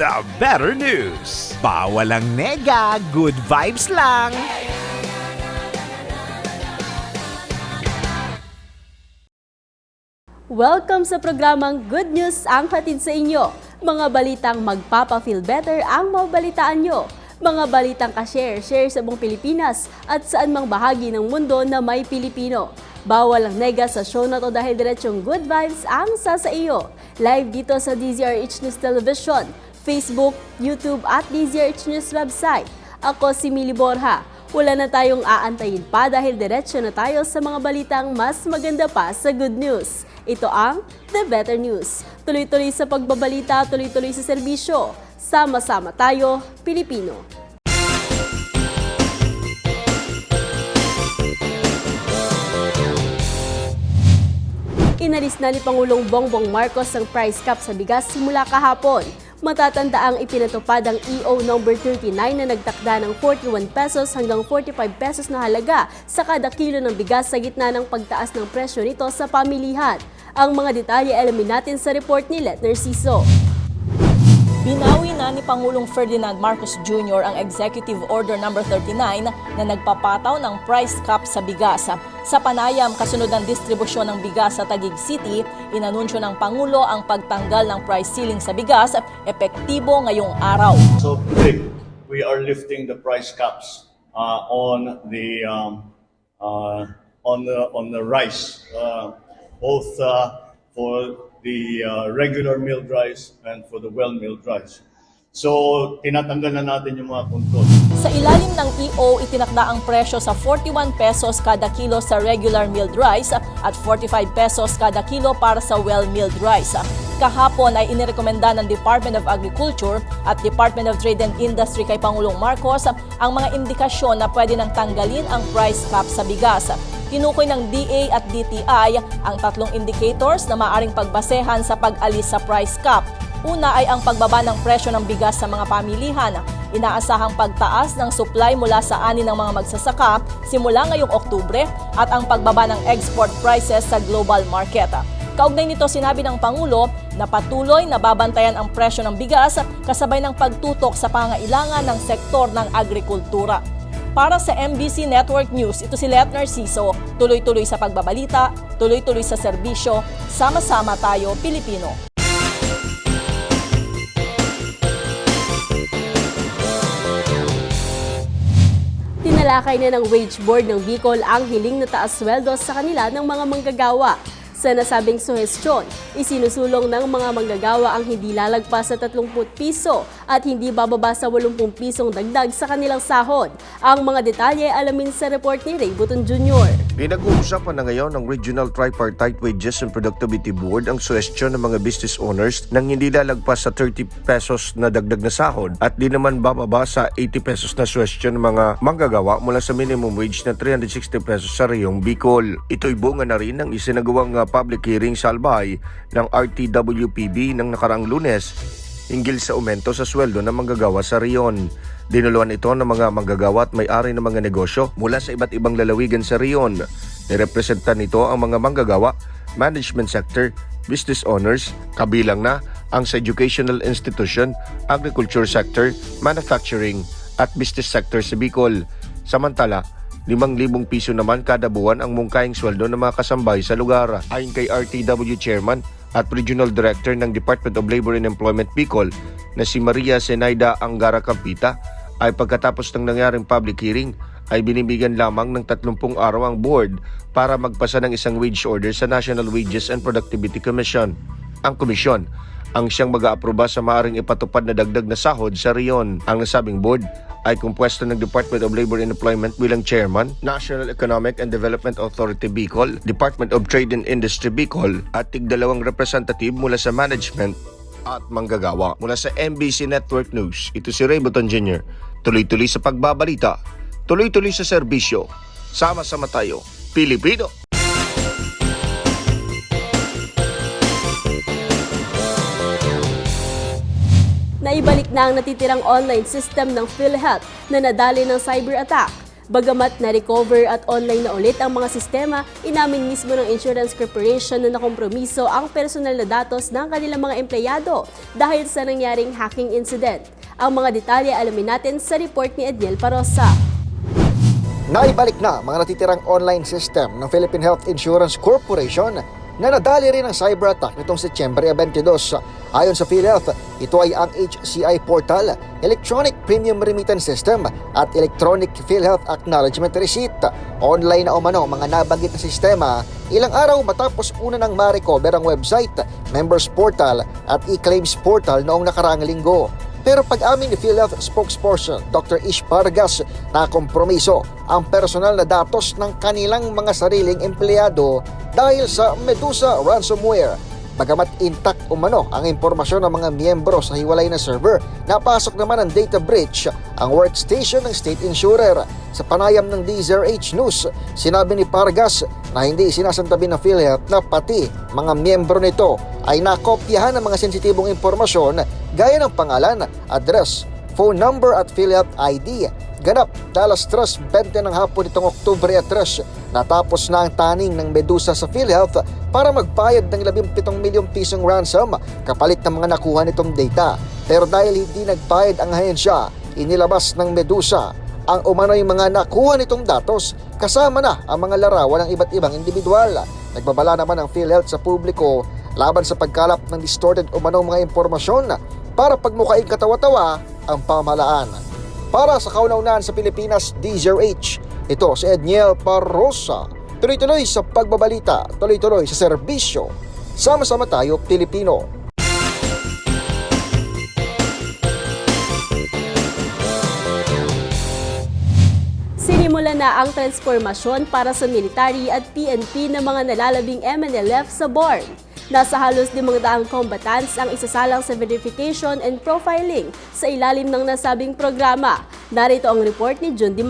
The Better News. Bawal ang nega, good vibes lang. Welcome sa programang Good News ang hatid sa inyo. Mga balitang magpapa-feel better ang mabalitaan nyo. Mga balitang ka-share, share sa buong Pilipinas at saan mang bahagi ng mundo na may Pilipino. Bawal ang nega sa show na to dahil diretsong good vibes ang sa sa iyo. Live dito sa DZRH News Television, Facebook, YouTube at DZRH News website. Ako si Mili Borja. Wala na tayong aantayin pa dahil diretsyo na tayo sa mga balitang mas maganda pa sa good news. Ito ang The Better News. Tuloy-tuloy sa pagbabalita, tuloy-tuloy sa serbisyo. Sama-sama tayo, Pilipino. Inalis na ni Pangulong Bongbong Marcos ang price cap sa bigas simula kahapon. Matatanda ang ipinatupad ang EO number 39 na nagtakda ng 41 pesos hanggang 45 pesos na halaga sa kada kilo ng bigas sa gitna ng pagtaas ng presyo nito sa pamilihan. Ang mga detalye alamin natin sa report ni Letner Siso. Binawi na ni Pangulong Ferdinand Marcos Jr. ang Executive Order No. 39 na nagpapataw ng price cap sa bigas. Sa panayam kasunod ng distribusyon ng bigas sa Taguig City, inanunsyo ng Pangulo ang pagtanggal ng price ceiling sa bigas epektibo ngayong araw. So today, we are lifting the price caps uh, on the um, uh, on the on the rice, uh, both uh, for the uh, regular milled rice and for the well milled rice. So tinatanggal na natin yung mga control. Ilalim ng EO, itinakda ang presyo sa 41 pesos kada kilo sa regular milled rice at 45 pesos kada kilo para sa well milled rice. Kahapon ay inirekomenda ng Department of Agriculture at Department of Trade and Industry kay Pangulong Marcos ang mga indikasyon na pwede nang tanggalin ang price cap sa bigas. Tinukoy ng DA at DTI ang tatlong indicators na maaring pagbasehan sa pag-alis sa price cap. Una ay ang pagbaba ng presyo ng bigas sa mga pamilihan. Inaasahang pagtaas ng supply mula sa ani ng mga magsasaka simula ngayong Oktubre at ang pagbaba ng export prices sa global market. Kaugnay nito sinabi ng Pangulo na patuloy na babantayan ang presyo ng bigas kasabay ng pagtutok sa pangailangan ng sektor ng agrikultura. Para sa MBC Network News, ito si Let Narciso, tuloy-tuloy sa pagbabalita, tuloy-tuloy sa serbisyo, sama-sama tayo Pilipino. Tinalakay na ng wage board ng Bicol ang hiling na taas sweldo sa kanila ng mga manggagawa. Sa nasabing suhestyon, isinusulong ng mga manggagawa ang hindi lalagpas sa 30 piso at hindi bababa sa 80 pisong dagdag sa kanilang sahod. Ang mga detalye alamin sa report ni Ray Buton Jr. Pinag-uusapan na ngayon ng Regional Tripartite Wages and Productivity Board ang suwestyon ng mga business owners nang hindi lalagpas sa 30 pesos na dagdag na sahod at di naman bababa sa 80 pesos na suwestyon ng mga manggagawa mula sa minimum wage na 360 pesos sa Rayong Bicol. Ito'y bunga na rin ng isinagawang uh, public hearing sa Albay ng RTWPB ng nakarang lunes hinggil sa aumento sa sweldo ng manggagawa sa Rion. Dinuluan ito ng mga manggagawa at may-ari ng mga negosyo mula sa iba't ibang lalawigan sa Rion. Nirepresentan nito ang mga manggagawa, management sector, business owners, kabilang na ang sa educational institution, agriculture sector, manufacturing at business sector sa Bicol. Samantala, 5,000 piso naman kada buwan ang mungkahing sweldo ng mga kasambay sa lugar. Ayon kay RTW Chairman at Regional Director ng Department of Labor and Employment Bicol na si Maria Senaida Angara Campita ay pagkatapos ng nangyaring public hearing ay binibigyan lamang ng 30 araw ang board para magpasa ng isang wage order sa National Wages and Productivity Commission. Ang komisyon ang siyang mag-aaproba sa maaring ipatupad na dagdag na sahod sa Rion. Ang nasabing board ay kumpuesto ng Department of Labor and Employment bilang chairman, National Economic and Development Authority Bicol, Department of Trade and Industry Bicol at tigdalawang representative mula sa management at manggagawa. Mula sa MBC Network News, ito si Ray Buton Jr. Tuloy-tuloy sa pagbabalita, tuloy-tuloy sa serbisyo. Sama-sama tayo, Pilipino! Naibalik na ang natitirang online system ng PhilHealth na nadali ng cyber attack. Bagamat na-recover at online na ulit ang mga sistema, inamin mismo ng Insurance Corporation na nakompromiso ang personal na datos ng kanilang mga empleyado dahil sa nangyaring hacking incident. Ang mga detalye alamin natin sa report ni Edniel Parosa. Naibalik na mga natitirang online system ng Philippine Health Insurance Corporation na nadali rin ng cyber attack nitong Setyembre 22. Ayon sa PhilHealth, ito ay ang HCI Portal, Electronic Premium Remittance System at Electronic PhilHealth Acknowledgement Receipt. Online na umano mga nabanggit na sistema ilang araw matapos una nang ma-recover ang website, members portal at e-claims portal noong nakaraang linggo. Pero pag-amin ni PhilHealth spokesperson Dr. Ish Pargas na kompromiso ang personal na datos ng kanilang mga sariling empleyado dahil sa Medusa ransomware. Bagamat intact umano ang impormasyon ng mga miyembro sa hiwalay na server, napasok naman ang data breach ang workstation ng state insurer. Sa panayam ng DZRH News, sinabi ni Pargas na hindi sinasantabi ng PhilHealth na pati mga miyembro nito ay nakopyahan ng mga sensitibong impormasyon gaya ng pangalan, address, phone number at PhilHealth ID. Ganap, Dallas Trust, 20 ng hapon itong Oktubre at 3. Natapos na ang taning ng Medusa sa PhilHealth para magbayad ng 17 milyong pisong ransom kapalit ng mga nakuha nitong data. Pero dahil hindi nagbayad ang ahensya, inilabas ng Medusa ang umano'y mga nakuha nitong datos kasama na ang mga larawan ng iba't ibang individual. Nagbabala naman ang PhilHealth sa publiko laban sa pagkalap ng distorted umanong mga impormasyon para pagmukaing katawa-tawa ang pamahalaan. Para sa kaunaunan sa Pilipinas, DZRH, ito si Edniel Parrosa. Tuloy-tuloy sa pagbabalita, tuloy-tuloy sa serbisyo. Sama-sama tayo, Pilipino. Sinimula na ang transformasyon para sa military at PNP ng mga nalalabing MNLF sa BORN. Nasa halos 500 combatants ang isasalang sa verification and profiling sa ilalim ng nasabing programa. Narito ang report ni Jun Di.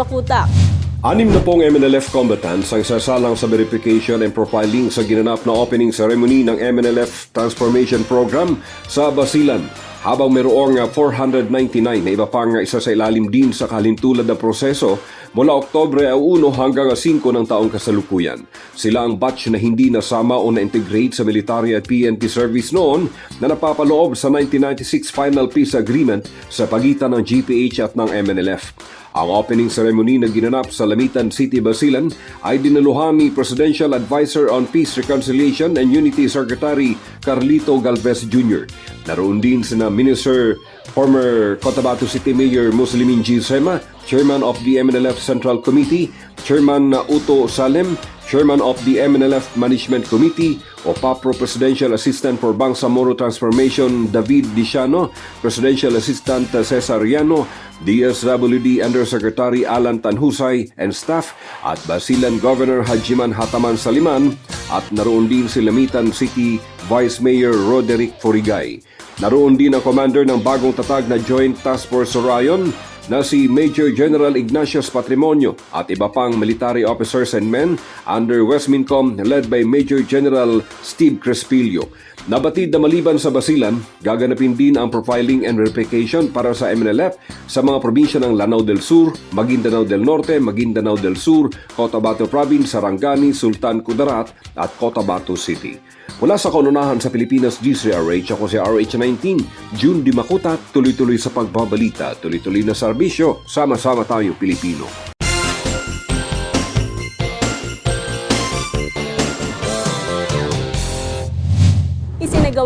Anim na pong MNLF combatants ang sasalang sa verification and profiling sa ginanap na opening ceremony ng MNLF Transformation Program sa Basilan. Habang mayroong 499 na iba pang isa sa ilalim din sa kalintulad na proseso mula Oktobre 1 hanggang 5 ng taong kasalukuyan. Sila ang batch na hindi nasama o na-integrate sa military at PNP service noon na napapaloob sa 1996 Final Peace Agreement sa pagitan ng GPH at ng MNLF. Ang opening ceremony na ginanap sa Lamitan City, Basilan ay dinaluhan ni Presidential Advisor on Peace, Reconciliation and Unity Secretary Carlito Galvez Jr. Naroon din sina Minister former Cotabato City Mayor Muslimin G. Sema, Chairman of the MNLF Central Committee, Chairman Uto Salem, Chairman of the MNLF Management Committee, OPAPRO Presidential Assistant for Bangsamoro Transformation David Diciano, Presidential Assistant Cesar Riano, DSWD Undersecretary Alan Tanhusay and staff at Basilan Governor Hajiman Hataman Saliman at naroon din si Lamitan City Vice Mayor Roderick Forigay. Naroon din ang commander ng bagong tatag na Joint Task Force Orion na si Major General Ignatius Patrimonio at iba pang military officers and men under Westmincom led by Major General Steve Crespillo. Nabatid na maliban sa Basilan, gaganapin din ang profiling and verification para sa MNLF sa mga probinsya ng Lanao del Sur, Maguindanao del Norte, Maguindanao del Sur, Cotabato Province, Sarangani, Sultan Kudarat at Cotabato City. Mula sa kaununahan sa Pilipinas, G3RH, ako si RH19, June Di Makuta, tuloy-tuloy sa pagbabalita, tuloy-tuloy na serbisyo, sama-sama tayo Pilipino.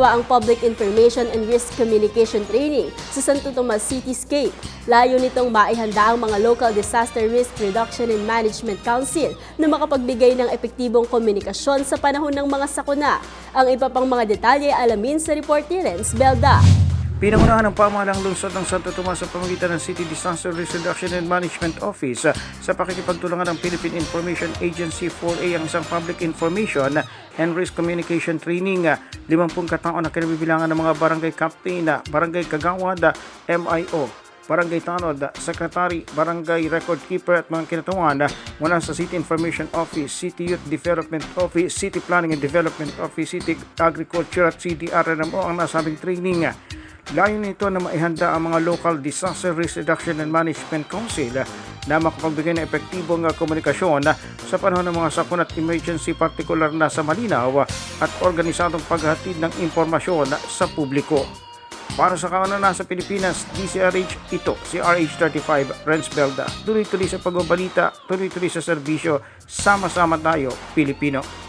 Isinagawa ang Public Information and Risk Communication Training sa Santo Tomas Cityscape. Layo nitong maihanda ang mga Local Disaster Risk Reduction and Management Council na makapagbigay ng epektibong komunikasyon sa panahon ng mga sakuna. Ang iba pang mga detalye alamin sa report ni Renz Belda. Pinangunahan ng pamahalang lungsod ng Santo Tomas sa pamagitan ng City Disaster Risk Reduction and Management Office ah, sa pakikipagtulungan ng Philippine Information Agency 4A ang isang public information and risk communication training. ah, 50 katao na kinabibilangan ng mga barangay captain, ah, barangay kagawad, ah, MIO, barangay tanod, ah, secretary, barangay record keeper at mga kinatawan ah, mula sa City Information Office, City Youth Development Office, City Planning and Development Office, City Agriculture at CDRMO ang nasabing training. Layo nito na maihanda ang mga local disaster risk reduction and management council na makapagbigay ng epektibong ah, komunikasyon sa panahon ng mga sakuna at emergency partikular na sa malinaw at organisadong paghatid ng impormasyon sa publiko. Para sa kauna na sa Pilipinas, DCRH ito, si RH35 Renz Belda. Tuloy-tuloy sa pagbabalita, tuloy-tuloy sa serbisyo, sama-sama tayo, Pilipino.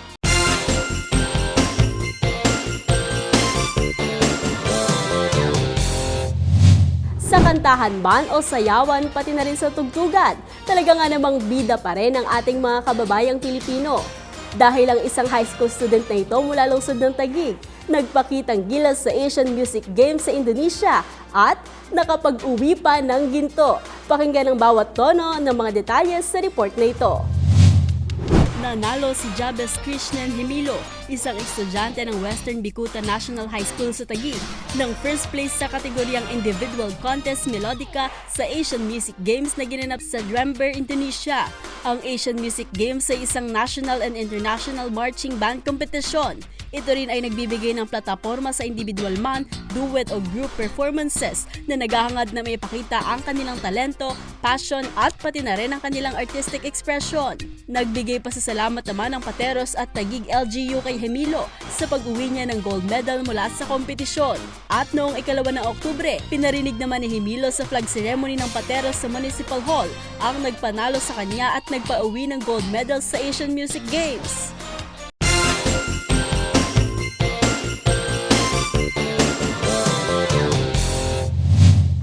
Kantahan man o sayawan, pati na rin sa tugtugan, talaga nga namang bida pa rin ang ating mga kababayang Pilipino. Dahil ang isang high school student na ito mula lungsod ng Taguig, nagpakitang gilas sa Asian Music Games sa Indonesia at nakapag-uwi pa ng ginto. Pakinggan ang bawat tono ng mga detalye sa report na ito. Nanalo si Jabez Krishnan Himilo, isang estudyante ng Western Bikuta National High School sa Taguig, ng first place sa kategoryang Individual Contest Melodica sa Asian Music Games na ginanap sa Drember, Indonesia. Ang Asian Music Games ay isang national and international marching band kompetisyon. Ito rin ay nagbibigay ng plataforma sa individual man, duet o group performances na naghahangad na may ipakita ang kanilang talento, passion at pati na rin ang kanilang artistic expression. Nagbigay pa sa salamat naman ang Pateros at Tagig LGU kay Hemilo sa pag-uwi niya ng gold medal mula sa kompetisyon. At noong ikalawa ng Oktubre, pinarinig naman ni Hemilo sa flag ceremony ng Pateros sa Municipal Hall ang nagpanalo sa kanya at nagpa-uwi ng gold medal sa Asian Music Games.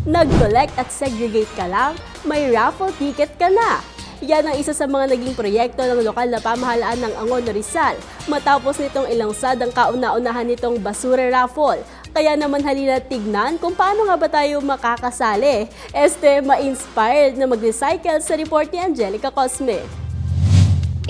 Nag-collect at segregate ka lang, may raffle ticket ka na. Yan ang isa sa mga naging proyekto ng lokal na pamahalaan ng Angon Rizal matapos nitong ilangsad ang kauna-unahan nitong basura raffle. Kaya naman halina tignan kung paano nga ba tayo makakasali. Este, ma-inspired na mag-recycle sa report ni Angelica Cosme.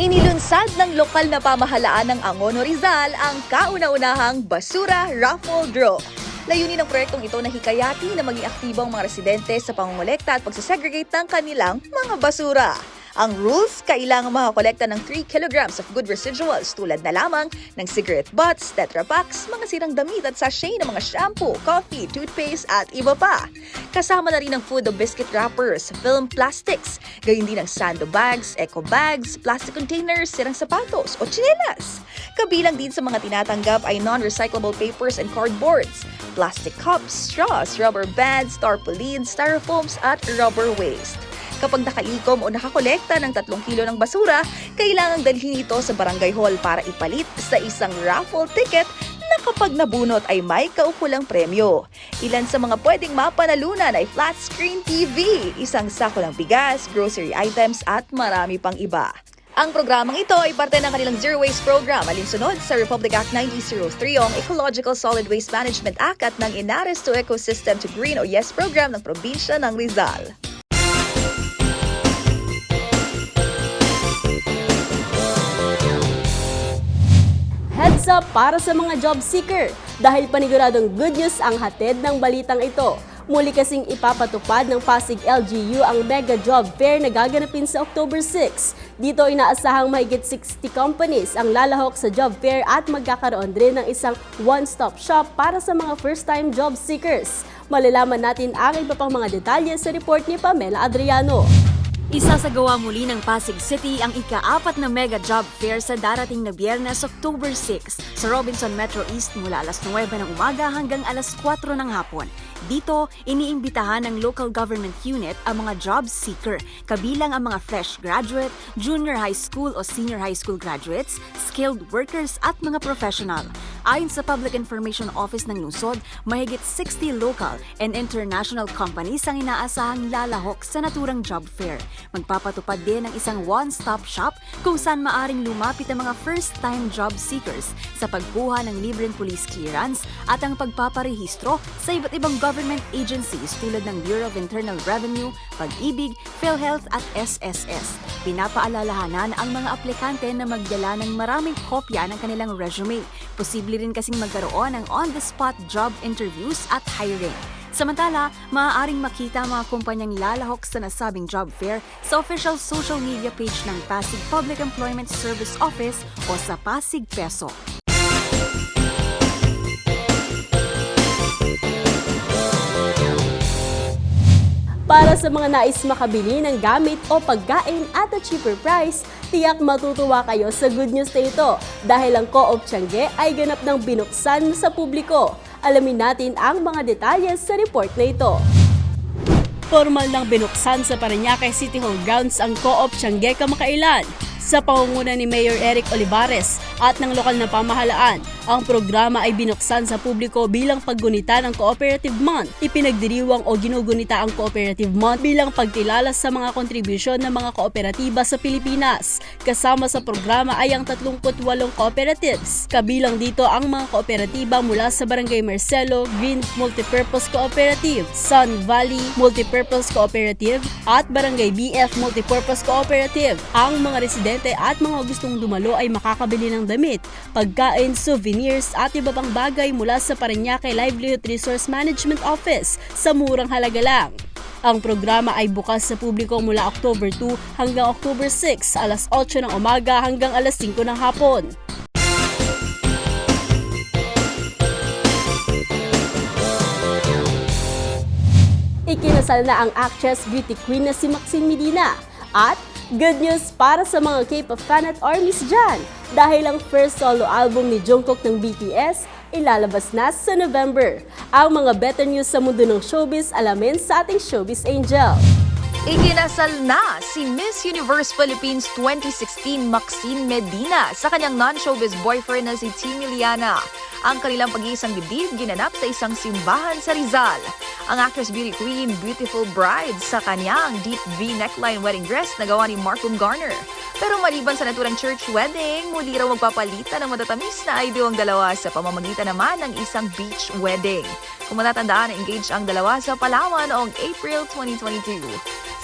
Inilunsad ng lokal na pamahalaan ng Angono Rizal ang kauna-unahang Basura Raffle Draw. Layunin ng proyektong ito na hikayati na maging aktibong mga residente sa pangongolekta at pagsasegregate ng kanilang mga basura. Ang rules, kailangan makakolekta ng 3 kilograms of good residuals tulad na lamang ng cigarette butts, tetra packs, mga sirang damit at sachet ng mga shampoo, coffee, toothpaste at iba pa. Kasama na rin ang food o biscuit wrappers, film plastics, gayon din ang sando bags, eco bags, plastic containers, sirang sapatos o tsinelas. Kabilang din sa mga tinatanggap ay non-recyclable papers and cardboards, plastic cups, straws, rubber bands, tarpaulins, styrofoams at rubber waste. Kapag nakaikom o nakakolekta ng 3 kilo ng basura, kailangang dalhin ito sa barangay hall para ipalit sa isang raffle ticket na kapag nabunot ay may kaukulang premyo. Ilan sa mga pwedeng mapanalunan ay flat screen TV, isang sako ng bigas, grocery items at marami pang iba. Ang programang ito ay parte ng kanilang Zero Waste Program alinsunod sa Republic Act 9003 o ang Ecological Solid Waste Management Act at ng Inaris to Ecosystem to Green o YES program ng probinsya ng Rizal. Heads up para sa mga job seeker dahil paniguradong good news ang hatid ng balitang ito. Muli kasing ipapatupad ng Pasig LGU ang Mega Job Fair na gaganapin sa October 6. Dito inaasahang mahigit 60 companies ang lalahok sa job fair at magkakaroon din ng isang one-stop shop para sa mga first-time job seekers. Malalaman natin ang iba pang mga detalye sa report ni Pamela Adriano. Isasagawa muli ng Pasig City ang ika-apat na mega job fair sa darating na biyernes, October 6 sa Robinson Metro East mula alas 9 ng umaga hanggang alas 4 ng hapon. Dito, iniimbitahan ng local government unit ang mga job seeker, kabilang ang mga fresh graduate, junior high school o senior high school graduates, skilled workers at mga professional. Ayon sa Public Information Office ng lungsod, mahigit 60 local and international companies ang inaasahang lalahok sa naturang job fair. Magpapatupad din ng isang one-stop shop kung saan maaring lumapit ang mga first-time job seekers sa pagkuha ng libreng police clearance at ang pagpaparehistro sa iba't ibang government agencies tulad ng Bureau of Internal Revenue, Pag-ibig, PhilHealth at SSS. Pinapaalalahanan ang mga aplikante na magdala ng maraming kopya ng kanilang resume. Posible rin kasing magkaroon ng on-the-spot job interviews at hiring. Samantala, maaaring makita mga kumpanyang lalahok sa nasabing job fair sa official social media page ng Pasig Public Employment Service Office o sa Pasig Peso. Para sa mga nais makabili ng gamit o pagkain at a cheaper price, tiyak matutuwa kayo sa good news na ito dahil ang Co-op Tiangge ay ganap ng binuksan sa publiko. Alamin natin ang mga detalye sa report na ito. Formal nang binuksan sa Parañaque City Hall grounds ang Co-op Tiangge kamakailan sa pangunguna ni Mayor Eric Olivares at ng lokal na pamahalaan. Ang programa ay binuksan sa publiko bilang paggunita ng Cooperative Month. Ipinagdiriwang o ginugunita ang Cooperative Month bilang pagkilala sa mga kontribusyon ng mga kooperatiba sa Pilipinas. Kasama sa programa ay ang 38 cooperatives. Kabilang dito ang mga kooperatiba mula sa Barangay Marcelo, Green Multipurpose Cooperative, Sun Valley Multipurpose Cooperative at Barangay BF Multipurpose Cooperative. Ang mga residente at mga gustong dumalo ay makakabili ng damit, pagkain, souvenirs at iba pang bagay mula sa Parañaque Livelihood Resource Management Office sa murang halaga lang. Ang programa ay bukas sa publiko mula October 2 hanggang October 6, alas 8 ng umaga hanggang alas 5 ng hapon. Ikinasal na ang actress beauty queen na si Maxine Medina. At good news para sa mga K-pop fan at armies dyan dahil ang first solo album ni Jungkook ng BTS ilalabas na sa November. Ang mga better news sa mundo ng showbiz alamin sa ating Showbiz Angel. Ikinasal na si Miss Universe Philippines 2016 Maxine Medina sa kanyang non-showbiz boyfriend na si Timmy Liana. Ang kanilang pag-iisang dibdib ginanap sa isang simbahan sa Rizal. Ang actress beauty queen Beautiful Bride sa kanyang deep V neckline wedding dress na gawa ni Markham Garner. Pero maliban sa naturang church wedding, muli raw magpapalitan ng matatamis na ideo ang dalawa sa pamamagitan naman ng isang beach wedding. Kung matatandaan, engaged ang dalawa sa Palawan noong April 2022.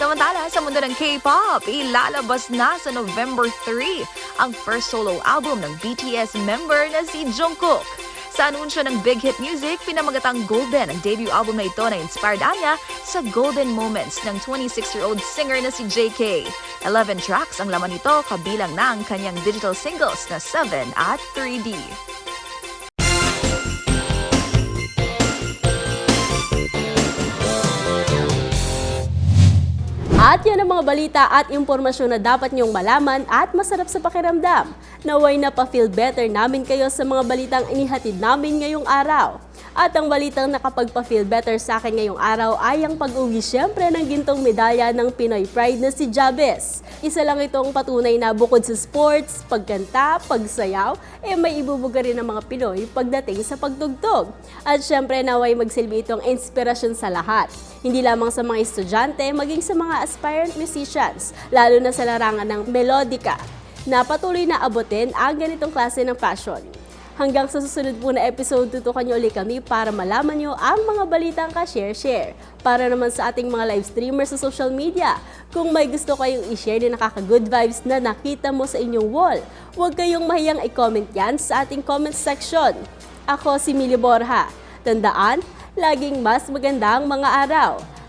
Samantala, sa mundo ng K-pop, ilalabas na sa November 3 ang first solo album ng BTS member na si Jungkook. Sa anunsyo ng Big Hit Music, pinamagatang Golden ang debut album na ito na inspired anya sa golden moments ng 26-year-old singer na si JK. 11 tracks ang laman nito kabilang na ang kanyang digital singles na 7 at 3D. At yan ang mga balita at impormasyon na dapat niyong malaman at masarap sa pakiramdam. Naway na pa-feel better namin kayo sa mga balitang inihatid namin ngayong araw. At ang balitang nakapagpa-feel better sa akin ngayong araw ay ang pag-uwi siyempre ng gintong medalya ng Pinoy Pride na si Jabez. Isa lang itong patunay na bukod sa sports, pagkanta, pagsayaw, eh may ibubuga rin ng mga Pinoy pagdating sa pagtugtog. At syempre naway magsilbi itong inspirasyon sa lahat. Hindi lamang sa mga estudyante, maging sa mga aspirant musicians, lalo na sa larangan ng melodika, na patuloy na abutin ang ganitong klase ng passion. Hanggang sa susunod po na episode, tutukan niyo ulit kami para malaman niyo ang mga balitang ka-share-share. Para naman sa ating mga live streamers sa social media, kung may gusto kayong i-share na nakaka-good vibes na nakita mo sa inyong wall, huwag kayong mahiyang i-comment yan sa ating comment section. Ako si Mili Borja. Tandaan, laging mas maganda ang mga araw.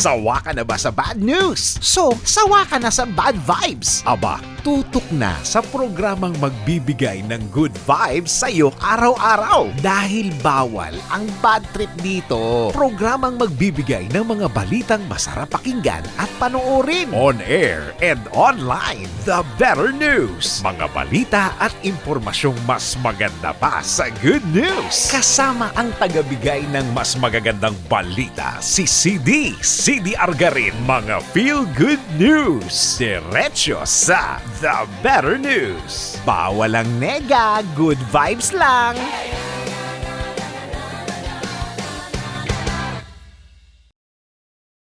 Sawa ka na ba sa bad news? So, sawa ka na sa bad vibes? Aba, tutok na sa programang magbibigay ng good vibes sa'yo araw-araw. Dahil bawal ang bad trip dito. Programang magbibigay ng mga balitang masarap pakinggan at panoorin. On air and online. The better news. Mga balita at impormasyong mas maganda pa sa good news. Kasama ang tagabigay ng mas magagandang balita, si CD. CD Argarin. Mga feel good news. Diretso sa The Better News. Bawal ang nega, good vibes lang.